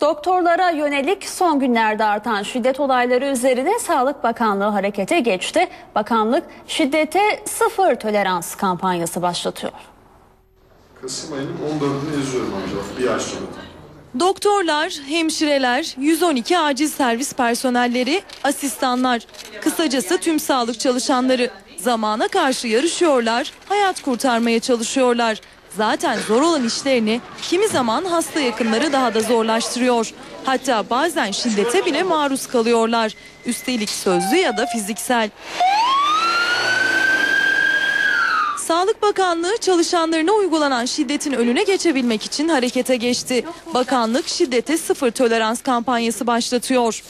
Doktorlara yönelik son günlerde artan şiddet olayları üzerine Sağlık Bakanlığı harekete geçti. Bakanlık şiddete sıfır tolerans kampanyası başlatıyor. Kasım ayının 14'ünü yazıyorum amca. Bir ay sonra. Doktorlar, hemşireler, 112 acil servis personelleri, asistanlar, kısacası tüm sağlık çalışanları zamana karşı yarışıyorlar, hayat kurtarmaya çalışıyorlar. Zaten zor olan işlerini kimi zaman hasta yakınları daha da zorlaştırıyor. Hatta bazen şiddete bile maruz kalıyorlar. Üstelik sözlü ya da fiziksel. Sağlık Bakanlığı çalışanlarına uygulanan şiddetin önüne geçebilmek için harekete geçti. Bakanlık şiddete sıfır tolerans kampanyası başlatıyor.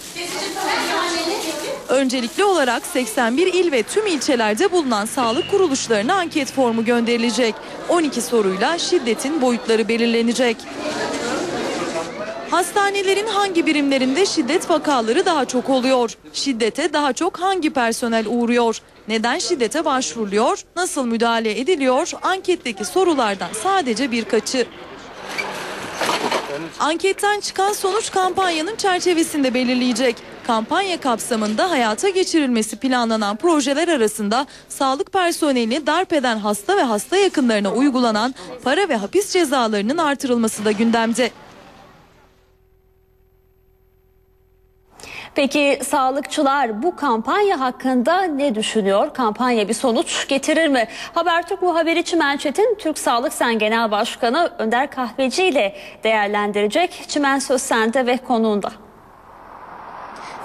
Öncelikli olarak 81 il ve tüm ilçelerde bulunan sağlık kuruluşlarına anket formu gönderilecek. 12 soruyla şiddetin boyutları belirlenecek. Hastanelerin hangi birimlerinde şiddet vakaları daha çok oluyor? Şiddete daha çok hangi personel uğruyor? Neden şiddete başvuruluyor? Nasıl müdahale ediliyor? Anketteki sorulardan sadece birkaçı. Anketten çıkan sonuç kampanyanın çerçevesinde belirleyecek. Kampanya kapsamında hayata geçirilmesi planlanan projeler arasında sağlık personelini darp eden hasta ve hasta yakınlarına uygulanan para ve hapis cezalarının artırılması da gündemde. Peki sağlıkçılar bu kampanya hakkında ne düşünüyor? Kampanya bir sonuç getirir mi? Habertürk bu haberi Çimen Çetin, Türk Sağlık Sen Genel Başkanı Önder Kahveci ile değerlendirecek. Çimen söz sende ve konuğunda.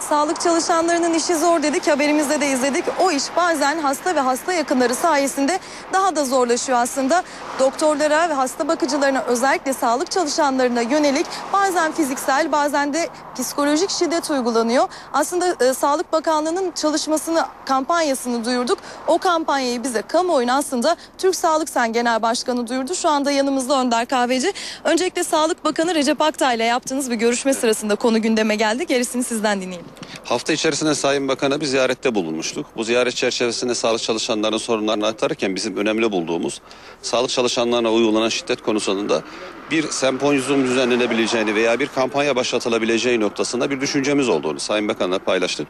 Sağlık çalışanlarının işi zor dedik haberimizde de izledik. O iş bazen hasta ve hasta yakınları sayesinde daha da zorlaşıyor aslında. Doktorlara ve hasta bakıcılarına özellikle sağlık çalışanlarına yönelik bazen fiziksel bazen de psikolojik şiddet uygulanıyor. Aslında e, Sağlık Bakanlığı'nın çalışmasını kampanyasını duyurduk. O kampanyayı bize kamuoyuna aslında Türk Sağlık Sen Genel Başkanı duyurdu. Şu anda yanımızda Önder Kahveci. Öncelikle Sağlık Bakanı Recep Aktay ile yaptığınız bir görüşme sırasında konu gündeme geldi. Gerisini sizden dinleyelim. Hafta içerisinde Sayın Bakan'a bir ziyarette bulunmuştuk. Bu ziyaret çerçevesinde sağlık çalışanlarının sorunlarını aktarırken bizim önemli bulduğumuz sağlık çalışanlarına uygulanan şiddet konusunda bir sempozyum düzenlenebileceğini veya bir kampanya başlatılabileceği noktasında bir düşüncemiz olduğunu Sayın Bakan'la paylaştık.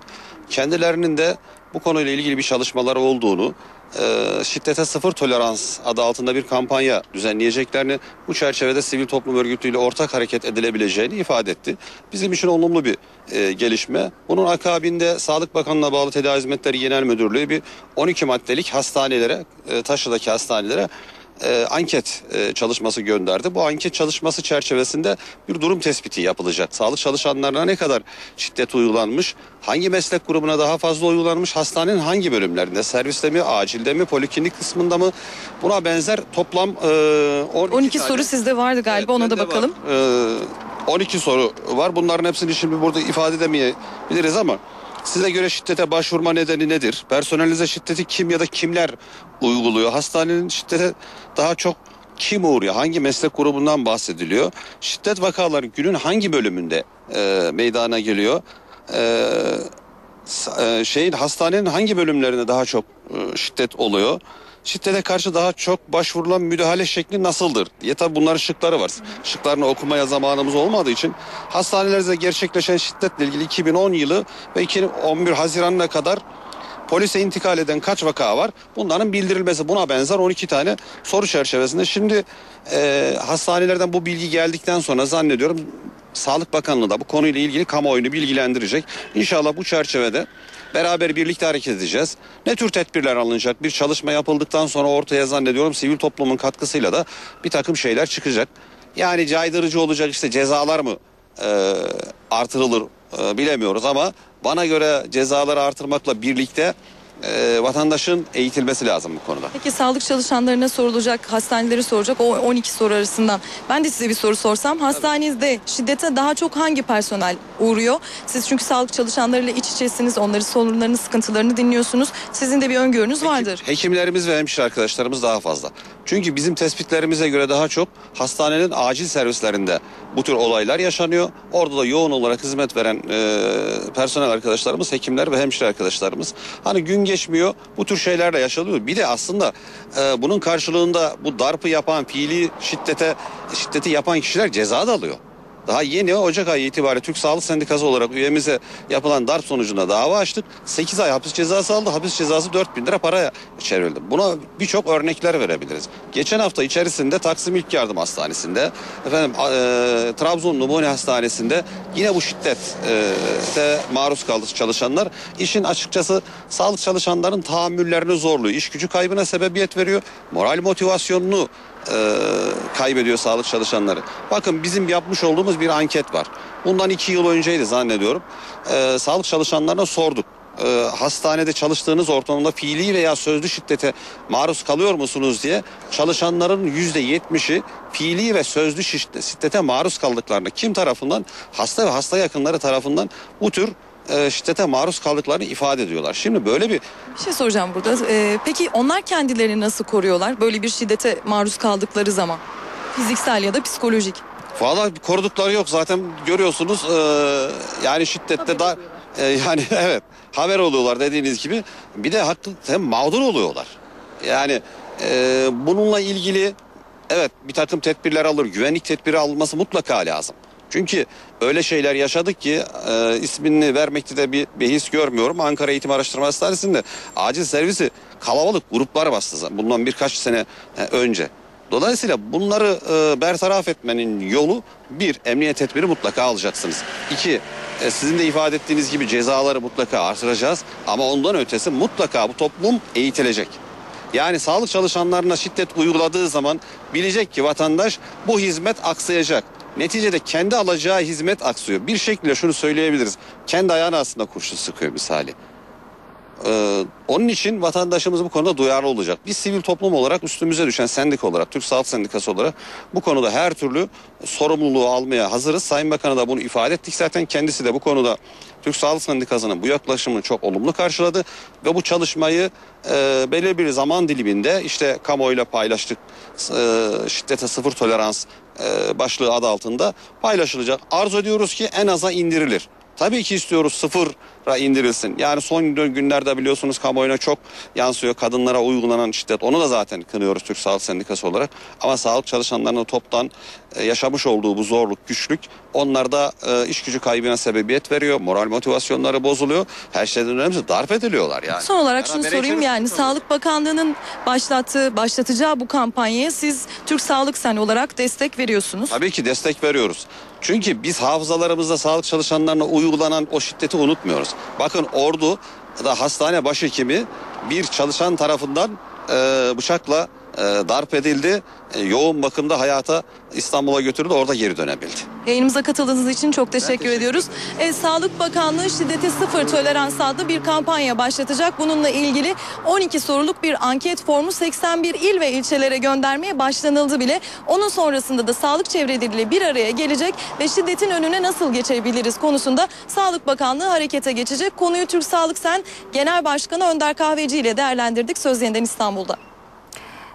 Kendilerinin de bu konuyla ilgili bir çalışmaları olduğunu, e, şiddete sıfır tolerans adı altında bir kampanya düzenleyeceklerini, bu çerçevede sivil toplum örgütüyle ortak hareket edilebileceğini ifade etti. Bizim için olumlu bir e, gelişme. Bunun akabinde Sağlık Bakanlığı'na bağlı Tedavi Hizmetleri Genel Müdürlüğü bir 12 maddelik hastanelere, e, Taşra'daki hastanelere e, anket e, çalışması gönderdi. Bu anket çalışması çerçevesinde bir durum tespiti yapılacak. Sağlık çalışanlarına ne kadar şiddet uygulanmış, hangi meslek grubuna daha fazla uygulanmış, hastanenin hangi bölümlerinde, serviste mi, acilde mi, poliklinik kısmında mı? Buna benzer toplam e, 12, 12 tane- soru sizde vardı galiba Evet, ona da bakalım. var. Ee, 12 soru var. Bunların hepsini şimdi burada ifade edemeyebiliriz ama size göre şiddete başvurma nedeni nedir? Personelinize şiddeti kim ya da kimler uyguluyor? Hastanenin şiddete daha çok kim uğruyor? Hangi meslek grubundan bahsediliyor? Şiddet vakaları günün hangi bölümünde e, meydana geliyor? E, e, şeyin hastanenin hangi bölümlerinde daha çok e, şiddet oluyor? Şiddete karşı daha çok başvurulan müdahale şekli nasıldır diye tabi bunların şıkları var. Şıklarını okumaya zamanımız olmadığı için hastanelerde gerçekleşen şiddetle ilgili 2010 yılı ve 2011 Haziran'ına kadar polise intikal eden kaç vaka var? Bunların bildirilmesi buna benzer 12 tane soru çerçevesinde. Şimdi e, hastanelerden bu bilgi geldikten sonra zannediyorum Sağlık Bakanlığı da bu konuyla ilgili kamuoyunu bilgilendirecek. İnşallah bu çerçevede beraber birlikte hareket edeceğiz. Ne tür tedbirler alınacak? Bir çalışma yapıldıktan sonra ortaya zannediyorum sivil toplumun katkısıyla da bir takım şeyler çıkacak. Yani caydırıcı olacak işte cezalar mı e, artırılır e, bilemiyoruz ama bana göre cezaları artırmakla birlikte e, vatandaşın eğitilmesi lazım bu konuda. Peki sağlık çalışanlarına sorulacak, hastaneleri soracak o 12 soru arasından. Ben de size bir soru sorsam. Hastanenizde şiddete daha çok hangi personel uğruyor? Siz çünkü sağlık çalışanlarıyla iç içesiniz. Onların sorunlarını, sıkıntılarını dinliyorsunuz. Sizin de bir öngörünüz vardır. Hekimlerimiz ve hemşire arkadaşlarımız daha fazla. Çünkü bizim tespitlerimize göre daha çok hastanenin acil servislerinde bu tür olaylar yaşanıyor. Orada da yoğun olarak hizmet veren e, personel arkadaşlarımız, hekimler ve hemşire arkadaşlarımız. Hani gün geçmiyor bu tür şeylerle yaşanıyor. Bir de aslında e, bunun karşılığında bu darpı yapan, fiili şiddete şiddeti yapan kişiler ceza da alıyor. Daha yeni Ocak ayı itibariyle Türk Sağlık Sendikası olarak üyemize yapılan darp sonucunda dava açtık. 8 ay hapis cezası aldı. Hapis cezası 4 bin lira paraya çevrildi. Buna birçok örnekler verebiliriz. Geçen hafta içerisinde Taksim İlk Yardım Hastanesi'nde, efendim e, Trabzon Numune Hastanesi'nde yine bu şiddete maruz kaldı çalışanlar. İşin açıkçası sağlık çalışanların tahammüllerini zorluyor. İş gücü kaybına sebebiyet veriyor. Moral motivasyonunu e, kaybediyor sağlık çalışanları. Bakın bizim yapmış olduğumuz bir anket var. Bundan iki yıl önceydi zannediyorum. E, sağlık çalışanlarına sorduk. E, hastanede çalıştığınız ortamda fiili veya sözlü şiddete maruz kalıyor musunuz diye çalışanların yüzde yetmişi fiili ve sözlü şiddete- maruz kaldıklarını kim tarafından hasta ve hasta yakınları tarafından bu tür e, şiddete maruz kaldıklarını ifade ediyorlar. Şimdi böyle bir Bir şey soracağım burada. Ee, peki onlar kendilerini nasıl koruyorlar böyle bir şiddete maruz kaldıkları zaman? Fiziksel ya da psikolojik. Valla korudukları yok zaten görüyorsunuz eee, yani şiddette da e, yani evet haber oluyorlar dediğiniz gibi bir de haklı hem mağdur oluyorlar. Yani eee, bununla ilgili evet bir takım tedbirler alır güvenlik tedbiri alınması mutlaka lazım. Çünkü öyle şeyler yaşadık ki e, ismini vermekte de bir behis görmüyorum. Ankara Eğitim Araştırma Hastanesi'nde acil servisi kalabalık gruplar bastı bundan birkaç sene e, önce. Dolayısıyla bunları e, bertaraf etmenin yolu bir emniyet tedbiri mutlaka alacaksınız. İki e, sizin de ifade ettiğiniz gibi cezaları mutlaka artıracağız ama ondan ötesi mutlaka bu toplum eğitilecek. Yani sağlık çalışanlarına şiddet uyguladığı zaman bilecek ki vatandaş bu hizmet aksayacak. Neticede kendi alacağı hizmet aksıyor. Bir şekilde şunu söyleyebiliriz. Kendi ayağına aslında kurşun sıkıyor misali. Ee, onun için vatandaşımız bu konuda duyarlı olacak. Biz sivil toplum olarak üstümüze düşen sendik olarak, Türk Sağlık Sendikası olarak bu konuda her türlü sorumluluğu almaya hazırız. Sayın Bakan'a da bunu ifade ettik zaten. Kendisi de bu konuda Türk Sağlık Sendikası'nın bu yaklaşımını çok olumlu karşıladı. Ve bu çalışmayı e, belirli bir zaman diliminde işte kamuoyuyla paylaştık. E, şiddete sıfır tolerans başlığı adı altında paylaşılacak. Arzu ediyoruz ki en aza indirilir. Tabii ki istiyoruz sıfıra indirilsin. Yani son günlerde biliyorsunuz kamuoyuna çok yansıyor kadınlara uygulanan şiddet. Onu da zaten kınıyoruz Türk Sağlık Sendikası olarak. Ama sağlık çalışanlarının toptan e, yaşamış olduğu bu zorluk, güçlük onlarda e, iş gücü kaybına sebebiyet veriyor. Moral motivasyonları bozuluyor. Her şeyden önemlisi darp ediliyorlar yani. Son olarak şunu Beraber sorayım yani kalıyor. Sağlık Bakanlığı'nın başlattığı, başlatacağı bu kampanyaya siz Türk Sağlık Sen olarak destek veriyorsunuz. Tabii ki destek veriyoruz. Çünkü biz hafızalarımızda sağlık çalışanlarına uygulanan o şiddeti unutmuyoruz. Bakın ordu da hastane başhekimi bir çalışan tarafından e, bıçakla darp edildi. E, yoğun bakımda hayata İstanbul'a götürüldü orada geri dönebildi. Yayınımıza katıldığınız için çok teşekkür, teşekkür ediyoruz. E, Sağlık Bakanlığı şiddete sıfır tolerans adlı bir kampanya başlatacak. Bununla ilgili 12 soruluk bir anket formu 81 il ve ilçelere göndermeye başlanıldı bile. Onun sonrasında da sağlık çevreleriyle bir araya gelecek ve şiddetin önüne nasıl geçebiliriz konusunda Sağlık Bakanlığı harekete geçecek. Konuyu Türk Sağlık Sen Genel Başkanı Önder Kahveci ile değerlendirdik. Söz yeniden İstanbul'da.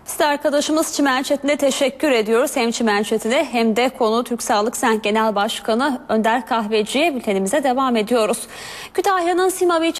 Biz de arkadaşımız Çimen Çetin'e teşekkür ediyoruz. Hem Çimen Çetin'e hem de konu Türk Sağlık Sen Genel Başkanı Önder Kahveci'ye bültenimize devam ediyoruz. Kütahya'nın Simavi